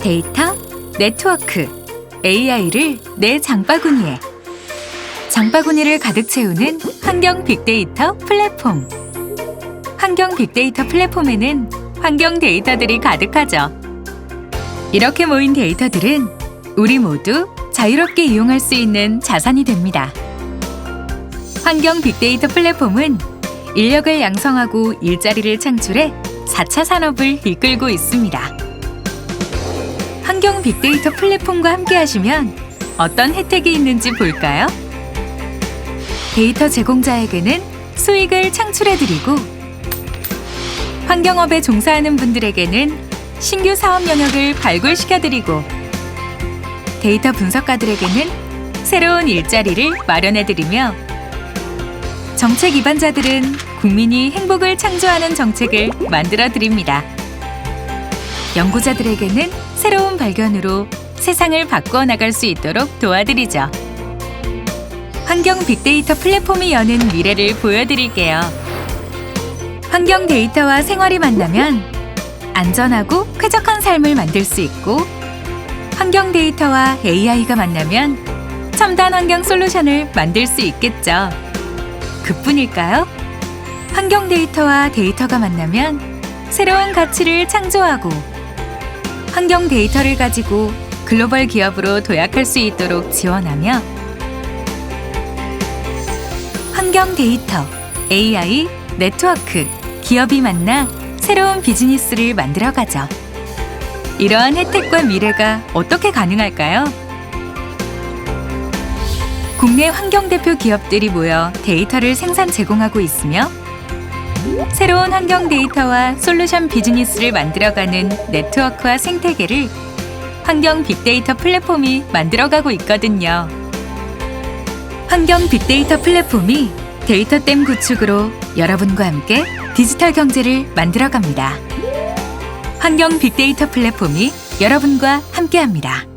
데이터, 네트워크, AI를 내 장바구니에 장바구니를 가득 채우는 환경 빅데이터 플랫폼 환경 빅데이터 플랫폼에는 환경 데이터들이 가득하죠. 이렇게 모인 데이터들은 우리 모두 자유롭게 이용할 수 있는 자산이 됩니다. 환경 빅데이터 플랫폼은 인력을 양성하고 일자리를 창출해 4차 산업을 이끌고 있습니다. 환경 빅데이터 플랫폼과 함께 하시면 어떤 혜택이 있는지 볼까요? 데이터 제공자에게는 수익을 창출해드리고 환경업에 종사하는 분들에게는 신규 사업 영역을 발굴시켜드리고 데이터 분석가들에게는 새로운 일자리를 마련해드리며 정책 입안자들은 국민이 행복을 창조하는 정책을 만들어드립니다. 연구자들에게는 새로운 발견으로 세상을 바꾸어 나갈 수 있도록 도와드리죠. 환경 빅데이터 플랫폼이 여는 미래를 보여드릴게요. 환경 데이터와 생활이 만나면 안전하고 쾌적한 삶을 만들 수 있고 환경 데이터와 AI가 만나면 첨단 환경 솔루션을 만들 수 있겠죠. 그뿐일까요? 환경 데이터와 데이터가 만나면 새로운 가치를 창조하고 환경 데이터를 가지고 글로벌 기업으로 도약할 수 있도록 지원하며 환경 데이터, AI, 네트워크, 기업이 만나 새로운 비즈니스를 만들어가죠. 이러한 혜택과 미래가 어떻게 가능할까요? 국내 환경 대표 기업들이 모여 데이터를 생산 제공하고 있으며 새로운 환경 데이터와 솔루션 비즈니스를 만들어가는 네트워크와 생태계를 환경 빅데이터 플랫폼이 만들어가고 있거든요. 환경 빅데이터 플랫폼이 데이터댐 구축으로 여러분과 함께 디지털 경제를 만들어갑니다. 환경 빅데이터 플랫폼이 여러분과 함께합니다.